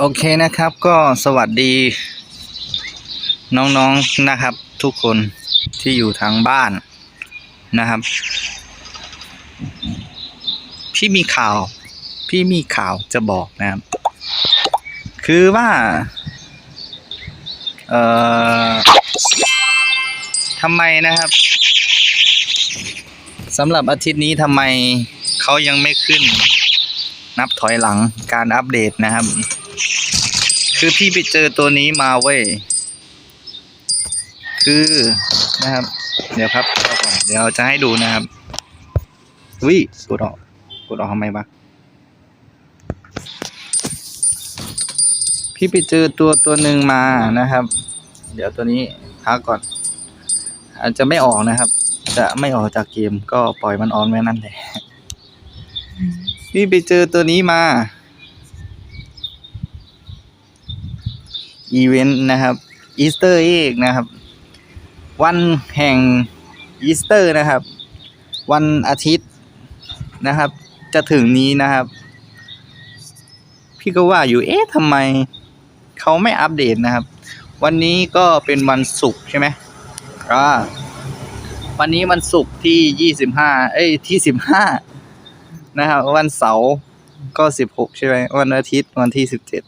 โอเคนะครับก็สวัสดี น้องๆนะครับ ทุกคนที่อยู่ทางบ้านนะครับ พี่มีข่าว พี่มีข่าวจะบอกนะครับ คือว่าเอ่อทำไมนะครับสำหรับอาทิตย์นี้ทำไมเขายังไม่ขึ้น นับถอยหลังการอัปเดตนะครับ คือพี่ไปเจอตัวนี้มาเว้ย คือนะครับ เดี๋ยวครับเอาก่อนเดี๋ยวจะให้ดูนะครับวิกดออก กดออกทำไมวะพี่ไปเจอตัวตัวหนึ่งมานะครับ เดี๋ยวตัวนี้พักก่อน อาจจะไม่ออกนะครับ จะไม่ออกจากเกมก็ปล่อยมันออนไว้นั่นแหละพี่ไปเจอตัวนี้มา อีเวนต์นะครับอีสเตอร์เอกนะครับ วันแห่งอีสเตอร์นะครับ วันอาทิตย์นะครับ จะถึงนี้นะครับ พี่ก็ว่าอยู่เอ๊ะทำไมเขาไม่อัปเดตนะครับ วันนี้ก็เป็นวันศุกร์ใช่ไหมอ่าวันนี้วันศุกร์ที่ยี่สิบห้าเอ้ยที่สิบห้านะครับ วันเสาร์ก็สิบหกใช่ไหมวันอาทิตย์วันที่สิบเจ็ด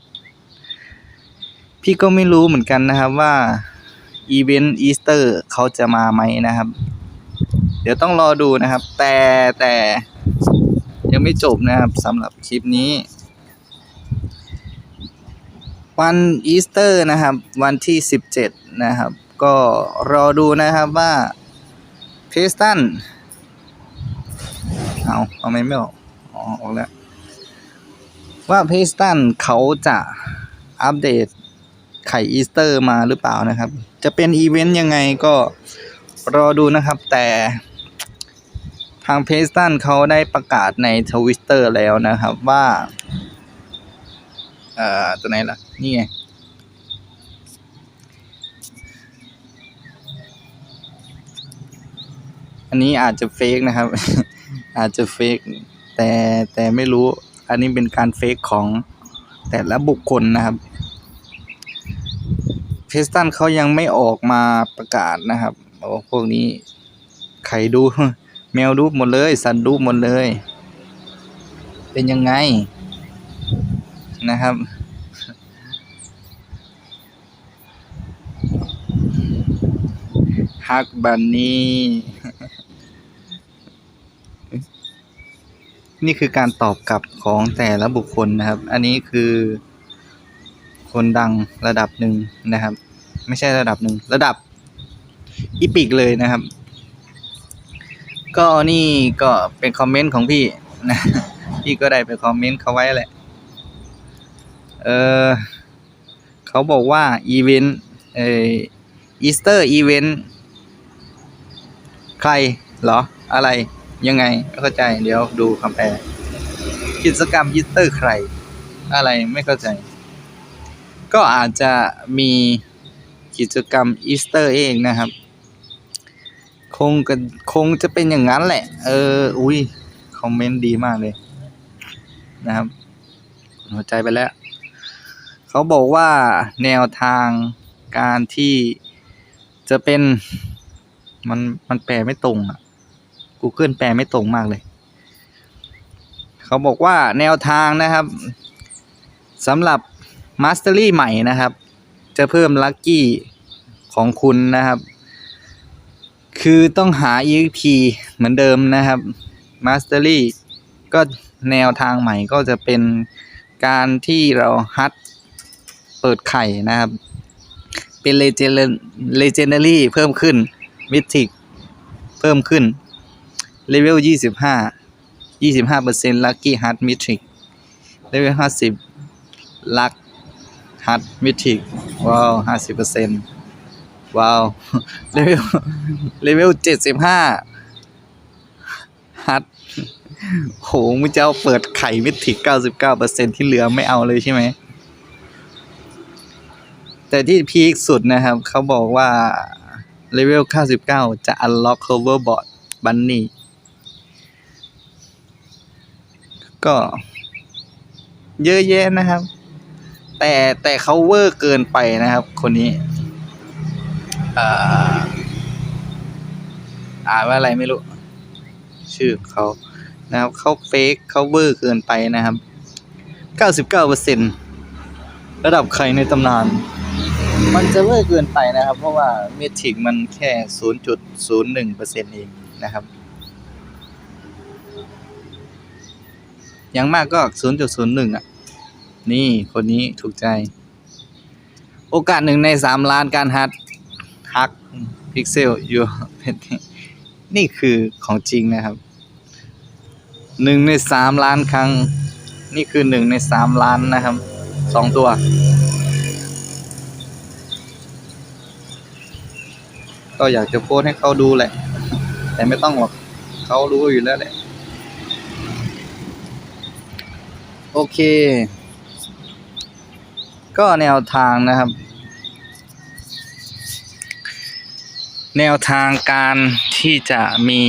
พี่ก็ไม่รู้เหมือนกันนะครับว่าอีเวนต์อีสเตอร์เขาจะมาไหมนะครับ เดี๋ยวต้องรอดูนะครับ แต่แต่ยังไม่จบนะครับสำหรับคลิปนี้ วันอีสเตอร์นะครับ วันที่ 17 นะครับ ก็รอดูนะครับว่าเพสตันเอาเอาไม่ไม่ออกอ๋อออกแล้ว ว่าเพสตันเขาจะอัปเดต ไข่อีสเตอร์มาหรือเปล่านะครับ จะเป็นอีเวนต์ยังไงก็รอดูนะครับ แต่ทางเพสตันเขาได้ประกาศในทวิตเตอร์แล้วนะครับว่า เอ่อ ตัวไหนล่ะ นี่ไงอันนี้อาจจะเฟกนะครับ อาจจะเฟกแต่แต่ไม่รู้ อันนี้เป็นการเฟกของแต่ละบุคคลนะครับ เพสตันเขายังไม่ออกมาประกาศนะครับโอ้พวกนี้ไข่ดู แมวดูหมดเลย สัตว์ดูหมดเลย เป็นยังไงนะครับ ฮักบันนี่นี่คือการตอบกลับของแต่ละบุคคลนะครับ อันนี้คือ คนดังระดับหนึ่งนะครับ ไม่ใช่ระดับหนึ่งระดับอีพิกเลยนะครับ ก็นี่ก็เป็นคอมเมนต์ของพี่นะพี่ก็ได้ไปคอมเมนต์เขาไว้แหละเออเขาบอกว่าอีเวนต์เออีสเตอร์อีเวนต์ใครเหรอ อะไรยังไงไม่เข้าใจเดี๋ยวดูคำแปลกิจกรรมอีสเตอร์ใคร อะไรไม่เข้าใจ ก็อาจจะมีกิจกรรมอีสเตอร์เองนะครับ คงกันคงจะเป็นอย่างนั้นแหละ เออ อุ้ยคอมเมนต์ดีมากเลยนะครับ หัวใจไปแล้ว เขาบอกว่าแนวทางการที่จะเป็นมันมันแปลไม่ตรงอะ Google แปลไม่ตรงมากเลย เขาบอกว่าแนวทางนะครับสำหรับ Mastery ใหม่นะครับ จะเพิ่มลัคกี้ของคุณนะครับ คือต้องหา EXP เหมือนเดิมนะครับ Mastery ก็แนวทางใหม่ก็จะเป็นการที่เราฮัดเปิดไข่นะครับ เป็น Legend Legendary เพิ่มขึ้น Mythic เพิ่มขึ้นเลเวล25 25% Lucky Heart Mythic เลเวล50ลัก ฮัตมิทิกว้าวห้าสิบเปอร์เซ็นต์ว้าวเลเวลเลเวลเจ็ดสิบห้าฮัตโหมึงจะเอาเปิดไข่มิทิกเก้าสิบเก้าเปอร์เซ็นที่เหลือไม่เอาเลยใช่ไหม แต่ที่พีคสุดนะครับ เขาบอกว่าเลเวล99จะ unlock hoverboard bunny ก็เยอะแยะนะครับ แต่แต่เขาเวอร์เกินไปนะครับ คนนี้อ่าอ่านว่าอะไรไม่รู้ ชื่อเขานะครับเขาเฟกเขาเวอร์เกินไปนะครับ 99เปอร์เซ็นระดับใครในตำนาน มันจะเวอร์เกินไปนะครับ เพราะว่าเมทริกมันแค่ 0.01เปอร์เซ็นเองนะครับ อย่างมากก็ 0.01 อะ นี่คนนี้ถูกใจ โอกาสหนึ่งในสามล้านการฮักฮักพิกเซลอยู่นี่คือของจริงนะครับหนึ่งในสามล้านครั้ง นี่คือหนึ่งในสามล้านนะครับสองตัว ก็อยากจะโพสให้เขาดูแหละ แต่ไม่ต้องหรอกเขารู้อยู่แล้วแหละ โอเค ก็แนวทางนะครับ แนวทางการที่จะมี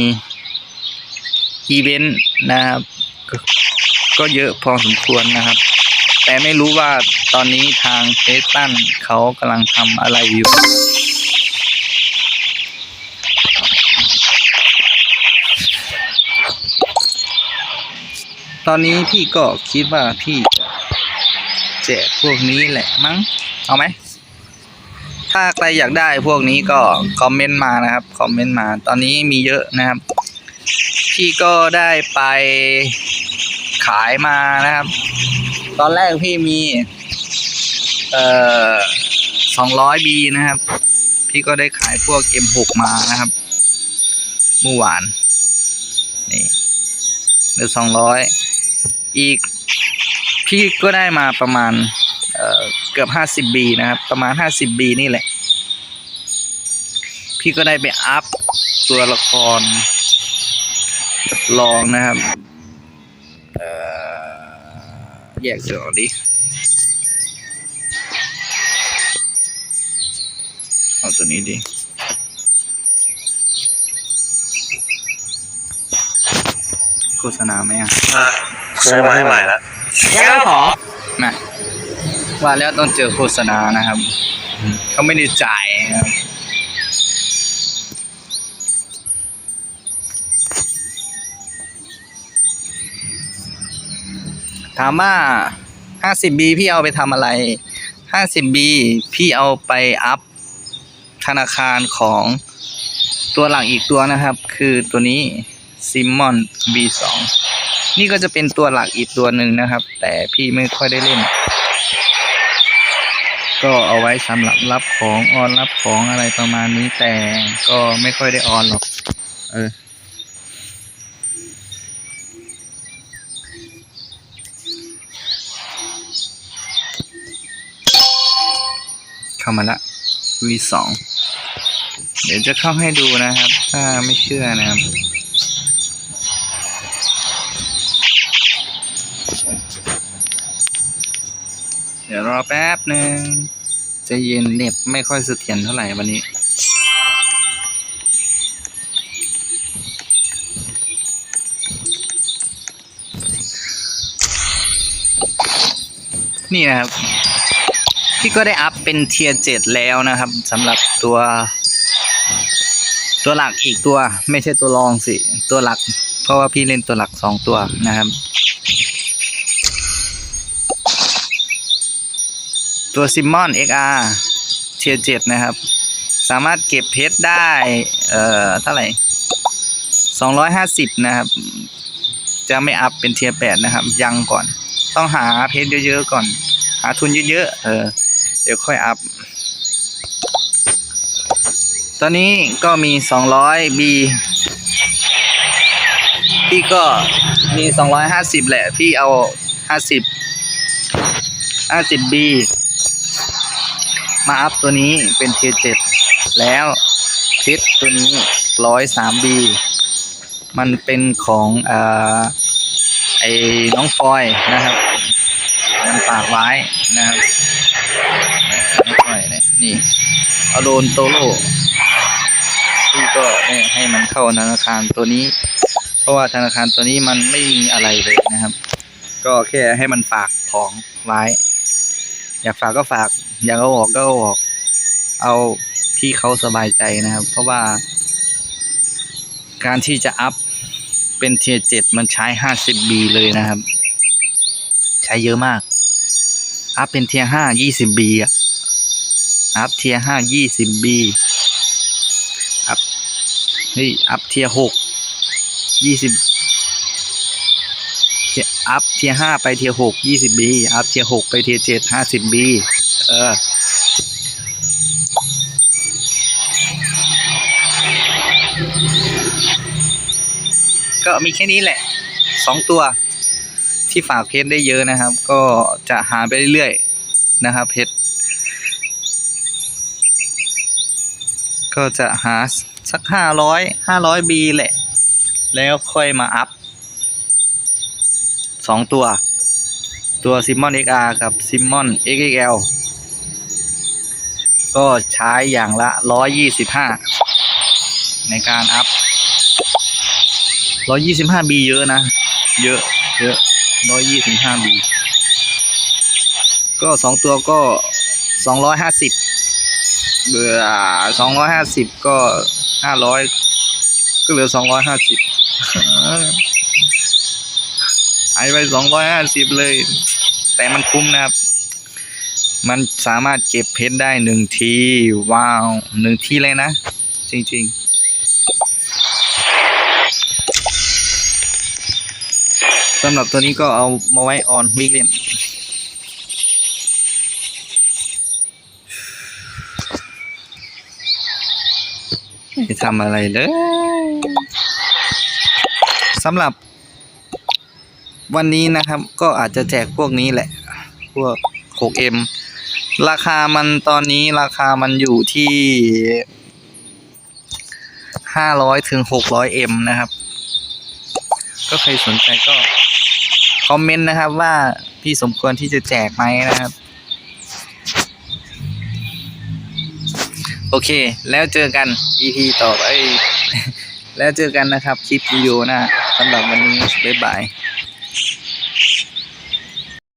อีเวนต์นะครับ ก็ก็เยอะพอสมควรนะครับ แต่ไม่รู้ว่าตอนนี้ทางเฟสตันเขากำลังทำอะไรอยู่ตอนนี้พี่ก็คิดว่าพี่ จะแจกพวกนี้แหละมั้ง เอาไหม ถ้าใครอยากได้พวกนี้ก็คอมเมนต์มานะครับ คอมเมนต์มา ตอนนี้มีเยอะนะครับ พี่ก็ได้ไปขายมานะครับ ตอนแรกพี่มี เอ่อสองร้อยบีนะครับ พี่ก็ได้ขายพวก M6 มานะครับ เมื่อวาน นี่เหลือสองร้อยอีก พี่ก็ได้มาประมาณเเกือบห้าสิบบีนะครับ ประมาณห้าสิบบีนี่แหละ พี่ก็ได้ไปอัพตัวละคร ลองนะครับแยกเดี๋ยวดิเอาตัวนี้ดิโฆษณาไหมอะซื้อมาให้ใหม่แล้ว ยังหรอนะว่าแล้วต้องเจอโฆษณานะครับ เขาไม่ได้จ่ายครับถามว่า 50B พี่เอาไปทำอะไร 50B พี่เอาไปอัพธนาคารของตัวหลักอีกตัวนะครับ คือตัวนี้ Simon B2 นี่ก็จะเป็นตัวหลักอีกตัวหนึ่งนะครับ แต่พี่ไม่ค่อยได้เล่น ก็เอาไว้สำหรับรับของออนรับของอะไรประมาณนี้แต่ก็ไม่ค่อยได้ออนหรอก เออเข้ามาละ V2 เดี๋ยวจะเข้าให้ดูนะครับ ถ้าไม่เชื่อนะครับ ดี๋ยวรอแป๊บหนึ่งจะเย็นเน็ตไม่ค่อยเสถียรเท่าไหร่วันนี้นี่นะครับพี่ก็ได้อัพเป็นเทียร์เจ็ดแล้วนะครับสำหรับตัว ตัวหลักอีกตัว ไม่ใช่ตัวรองสิ ตัวหลัก เพราะว่าพี่เล่นตัวหลักสองตัวนะครับ ตัวซิมมอน XR เทียร์เจ็ดนะครับ สามารถเก็บเพชรได้ เอ่อ เท่าไหร่สองร้อยห้าสิบนะครับ จะไม่อัพเป็นเทียร์แปดนะครับ ยังก่อน ต้องหาเพชรเยอะๆก่อน หาทุนเยอะๆ เออ เดี๋ยวค่อยอัพ ตอนนี้ก็มีสองร้อยบีพี่ก็มีสองร้อยห้าสิบแหละ พี่เอาห้าสิบห้าสิบบี มาอัพตัวนี้เป็นเทียเจ็ดแล้วเพชรตัวนี้ร้อยสามบีมันเป็นของอไอ้น้องฟอยนะครับ มันฝากไว้นะครับน้องฟอยเนี่ยนี่เอาโดนโตโร่พี่ก็ให้มันเข้าธนาคารตัวนี้ เพราะว่าธนาคารตัวนี้มันไม่มีอะไรเลยนะครับ ก็แค่ให้มันฝากของไว้ อยากฝากก็ฝาก อยากเอาออกก็เอาออก เอาที่เขาสบายใจนะครับ เพราะว่า การที่จะอัพเป็นเทียเจ็ดมันใช้ 50B เลยนะครับ ใช้เยอะมาก อัพเป็นเทียห้า 20B อะ อัพเทียห้า 20B อัพ เฮ้ย อัพเทียหก 20เทีย อัพเทียห้าไปเทียหก 20B อัพเทียหกไปเทียเจ็ด 50B เออก็มีแค่นี้แหละสองตัว ที่ฝากเพชรได้เยอะนะครับ ก็จะหาไปเรื่อยๆนะครับเพชรก็จะหาสักห้าร้อยห้าร้อยบีแหละ แล้วค่อยมาอัพ สองตัว ตัวซิมมอน XR กับซิมมอน XXL ก็ใช้อย่างละร้อยยี่สิบห้าในการอัพร้อยยี่สิบห้าบีเยอะนะ เยอะ เยอะร้อยยี่สิบห้าบีก็สองตัวก็สองร้อยห้าสิบเบื่อสองร้อยห้าสิบก็ห้าร้อยก็เหลือสองร้อยห้าสิบายไปสองร้อยห้าสิบเลย แต่มันคุ้มนะครับ มันสามารถเก็บเพชรได้หนึ่งที ว้าวหนึ่งทีเลยนะ จริง ๆสำหรับตัวนี้ก็เอามาไว้ออนวิกเล่นไม่ทำอะไรเลยสำหรับ วันนี้นะครับก็อาจจะแจกพวกนี้แหละ พวก 6M ราคามันตอนนี้ราคามันอยู่ที่500ถึง 600M นะครับ ก็ใครสนใจก็ คอมเมนต์นะครับว่าพี่สมควรที่จะแจกไหมนะครับ โอเค แล้วเจอกัน EP ต่อไป แล้วเจอกันนะครับ คลิปวิดีโอหน้าสำหรับวันนี้ บ๊ายบาย